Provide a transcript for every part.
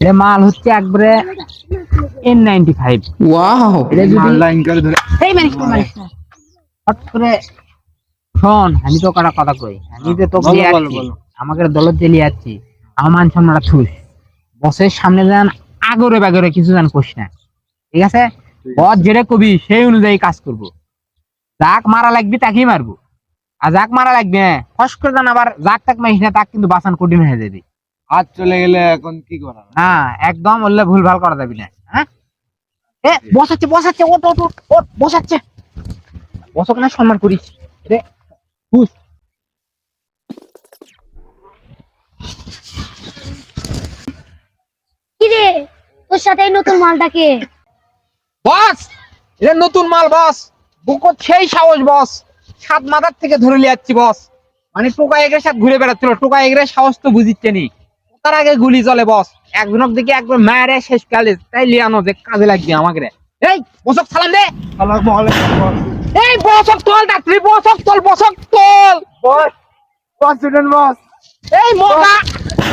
এটা মাল হচ্ছে একবারে এন নাইনটি ফাইভ ওয়াও এটা যদি লাইন করে ধরে এই মানিস না, মানিস হট করে শোন আমি তো কারা কথা কই। আমি যে তো বলো। আমাকে দলত জেলি যাচ্ছি আমার মান থুস। বসের সামনে যান আগরে বাগরে কিছু জান কোস না। ঠিক আছে? বস যেটা কবি সেই অনুযায়ী কাজ করব। যাক মারা লাগবে তাকেই মারবো। আর যাক মারা লাগবে ফস করে জান আবার যাক তাক মারিস না তাক কিন্তু বাঁচান কঠিন হয়ে যাবে। হাত চলে গেলে এখন কি করা না একদম বললে ভুল ভালো করা যাবি না হ্যাঁ? এ বসাচ্ছে বসাচ্ছে ওট ওট ওট, বসাচ্ছে। বসক না সম্মান করিস। রে হুস কি রে? তোর সাথে নতুন মালটাকে বস এটা নতুন মাল বস। বুকত সেই সাহস বস। সাত মাথার থেকে ধরে লিয়ে যাচ্ছি বস। মানে টোকা এগের সাথে ঘুরে বেড়াচ্ছিল টোকা এগের সাহস তো বুঝিচ্ছে নি। তার আগে গুলি চলে বস। একজনক দিকে একবার মায়ের শেষ কালে তাই লিয়ানো যে কাজে লাগবে আমাকে রে। এই বসক সালাম দে। এই বসক তোল ডাক্তারি বসক তোল বসক তোল। বস বস স্টুডেন্ট বস। এই মগা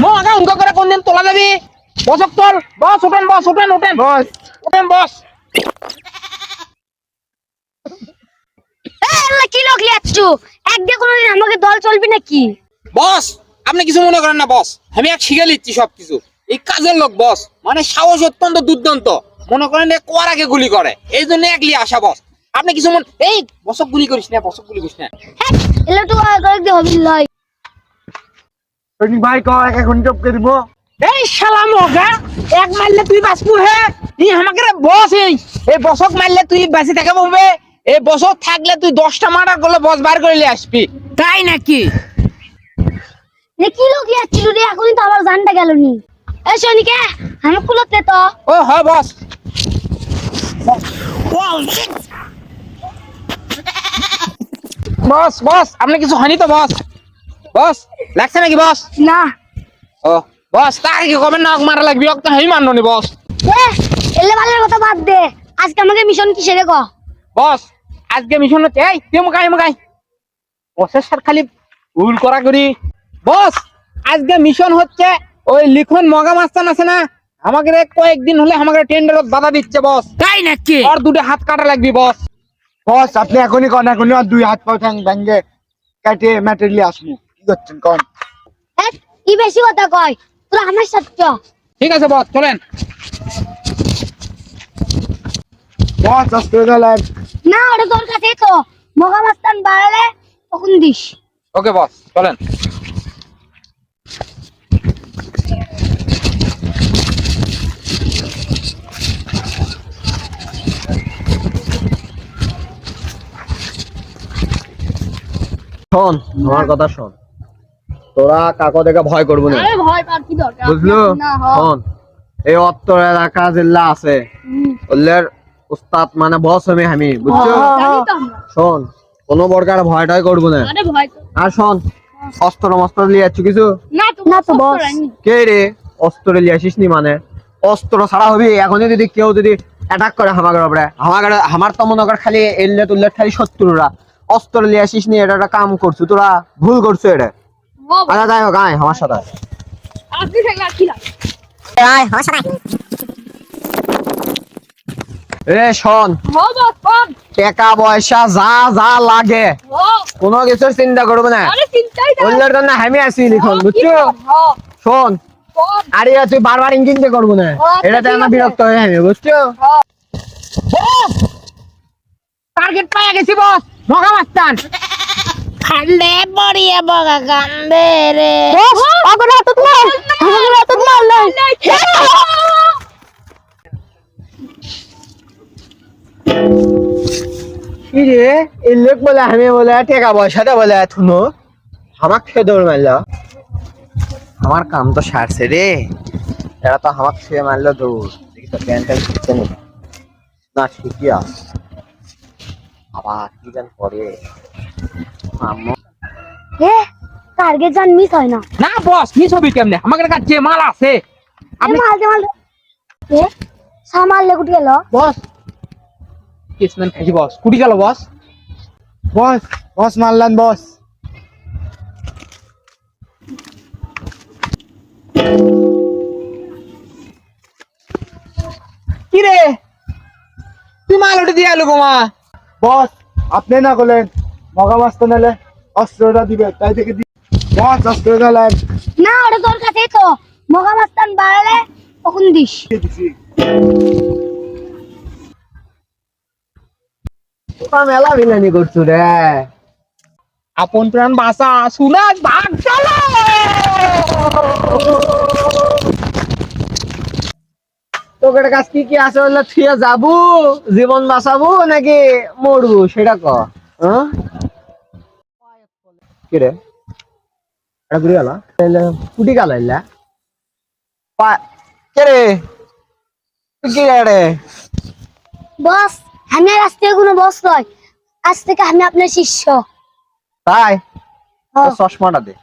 মগা উনকা করে কোনদিন তোলা যাবি? বসক তোল বস উঠেন বস উঠেন উঠেন। বস। উঠেন বস। এই কি লোক লিয়াচ্ছ একদিন কোনোদিন আমাকে দল চলবি নাকি? বস আপনি কিছু মনে করেন না বস। আমি এক শিখে নিচ্ছি সবকিছু। এই কাজের লোক বস। মানে সাহস অত্যন্ত দুর্দান্ত। মনে করেন কোয়ার আগে গুলি করে। এই জন্য একলি আসা বস। আপনি কিছু মন এই বসক গুলি করিস না বসক গুলি করিস না। হ্যাঁ এলে তো হবি সৈনিক ভাই এক এখন দিব। এই শালা মগা এক মারলে তুই বাঁচবো হে? এই আমাকে রে বস এই। এই বসক মারলে তুই বাঁচি থেকে বলবে এই বসক থাকলে তুই দশটা মার্ডার করলে বস বার করে নিয়ে আসবি। তাই নাকি? রে কি লোক লিয়াচ্ছিল রে? এখনই তো আমার জানটা গেল নি। এই সৈনিকে আমি কুলতে তো। ও হয় বস। বস বস আপনি কিছু হয়নি তো বস? বস লাগছে নাকি বস? না। ও বস তার কি কবে নাক মারা লাগবি? অক্ত হেই মাননি বস। এ এলে ভালের কথা বাদ দে। আজকে আমাকে মিশন কিসের রে ক? বস আজকে মিশন হচ্ছে এই তুই মুখাই মুখাই বসের সাথে খালি ভুল করা করি। বস আজকে মিশন হচ্ছে ওই লিখন মগা মাস্তান আছে না আমাকে কয়েকদিন হলে আমাকে টেন্ডারত বাধা দিচ্ছে বস। তাই নাকি? আর দুটো হাত কাটা লাগবি বস। বস আপনি এখনই কন এখনই আর দুই হাত পাও ঠ্যাং ভেঙ্গে কেটে ম্যাটেরিয়াল আসব কি করছেন কন? কি বেশি কথা কয়? তোরা আমার সাথে চ। ঠিক আছে বস চলেন। বস আস্তে গেলেন না ওটা তোর কাছে তো। মগা মাস্তান বাড়ালে তখন দিস। ওকে বস চলেন। শোন আমার কথা শোন। তোরা কাকো দেখে ভয় করব না। আরে ভয় পার কি দরকার? বুঝলো? শোন এই অত্তর এলাকা জেলা আছে। ওদের উস্তাদ মানে বস আমি আমি বুঝছ? জানি তো আমরা। শোন কোনো প্রকার ভয় টয় করব না। আরে ভয় আর শোন অস্ত্র মস্ত্র যাচ্ছ কিছু? না তো না তো বস। কে রে? অস্ত্র লিয়ে আসিস নি মানে? অস্ত্র ছাড়া হবি? এখনই যদি কেউ যদি অ্যাটাক করে হামাগের উপরে। হামাগের আমার তো মনে কর খালি এল্লে তুললে খালি শত্রুরা। অস্ত্র লিয়ে আসিস নি এটা একটা কাম করছ তোরা ভুল করছ এটা। আচ্ছা যাই হোক আয় আমার সাথে আয়। আপনি থাকলে আর কি লাগে রে শোন টাকা পয়সা যা যা লাগে কোনো কিছুর চিন্তা করব না। আরে চিন্তাই না ওইগুলোর জন্য আমি আছি লিখন বুঝছ? শোন আরে তুই বারবার ইঞ্জিন দিয়ে করব না। এটাতে আমার। বিরক্ত হয়ে বুঝছ? টার্গেট পাইয়া গেছি বস মাস্তান বগা কান্দে রে। অগরা তো মাল অগরা তো মাল নাই। কি রে এই লোক বলে আমি বলে টাকা পয়সাটা বলে থুনো আমাক খেয়ে দৌড় মারলো। আমার কাম তো সারছে রে। এরা তো আমাক খেয়ে মারলো দৌড়। দেখি তো নি না শিখি আবার কি জান করে? আম্মু এ টার্গেট জান মিস হয় না। না বস মিস হবি কেমনে? আমাদের কাছে যে মাল আছে। আপনি মাল দে মাল দে। এ সামাল গেল। বস কেসমেন খাইছি বস কুটি গেল বস বস বস মারলেন বস রে তুই মাল উঠে দিয়ে আলু গোমা। বস আপনি না করলেন মগা মাছ তো নালে অস্ত্রটা দিবে তাই থেকে দি বস অস্ত্রটা লাইন না ওটা তোর কাছেই তো। মগা মাস্তান বাড়ালে তখন দিস। মেলা বিলানি করছ রে। আপন প্রাণ বাসা সুনাজ ভাগ চলো তোকের কাছ কি কি আছে বললে? থুয়ে যাব? জীবন বাঁচাবো নাকি মরবো? সেটা ক। হ্যাঁ? কি রে? এটা ঘুরে গেল কুটি গেল এলা কে রে? তুই কি রে রে? বস আমি আর আজ থেকে কোনো বস নয়। আজ থেকে আমি আপনার শিষ্য। তাই? হ্যাঁ। চশমাটা দে।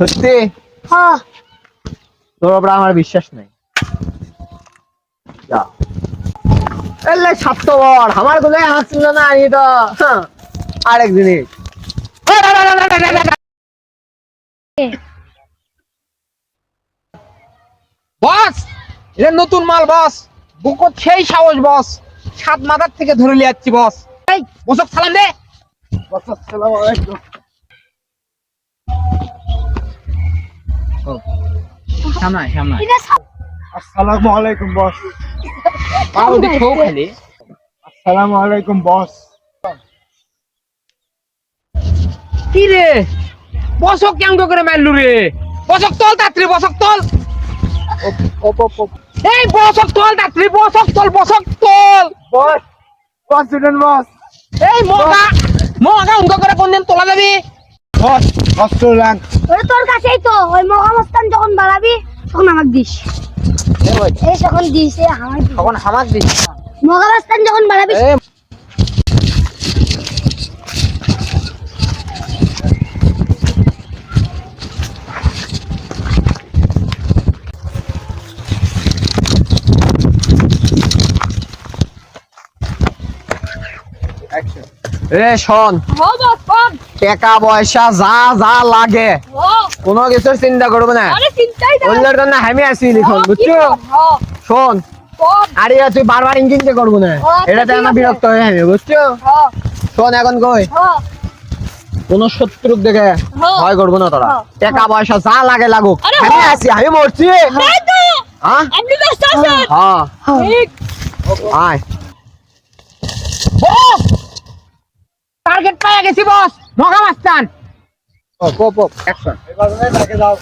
সত্যি? হ্যাঁ। তোর উপর আমার বিশ্বাস নেই। যা। এলে স্বার্থপর আমার কোনো হাসছিল না আমি তো। হ্যাঁ, আরেক জিনিস। বস এটা নতুন মাল বস। বুকত সেই সাহস বস। সাত মাথার থেকে ধরে লিয়ে যাচ্ছি বস। এই। বসক সালাম দে। বস আসসালামু আলাইকুম। সামনে সামনে আসসালামু আলাইকুম বস। পাও দেখো খালি আসসালামু আলাইকুম বস। কি রে? বসক কেমন করে মারলু রে? বসক তল তাত্রি বসক তল। এই বসক তল তাত্রি বসক তল বসক তল। বস বস স্টুডেন্ট বস। এই মগা মগা উঙ্গ করে কোনদিন তোলা যাবি? অস্ত্র লান ওটা তোর কাছেই তো ওই মগা মাস্তান যখন বাড়াবি তখন আমাকে দিস। এই যখন দিস এই আমার তখন হামাক দিস। মগা মাস্তান যখন বাড়াবি এই রে শোন। টাকা পয়সা যা যা লাগে। কোনো কিছুর চিন্তা করব না। বললার জন্য আমি আছি লিখন বুঝছ? শোন। আরে তুই বারবার ইঞ্জিন কে করব না এটাতে আমার বিরক্ত হয়ে যাবে বুঝছ? শোন এখন কই? কোন শত্রুক দেখে ভয় করব না তোরা। টাকা পয়সা যা লাগে লাগুক। আমি আছি আমি মরছি। হ্যাঁ। হ্যাঁ? আয়। টার্গেট পাইয়া গেছি বস। মগা মাস্তান ও পপ অ্যাকশন এবার তাকে দাও।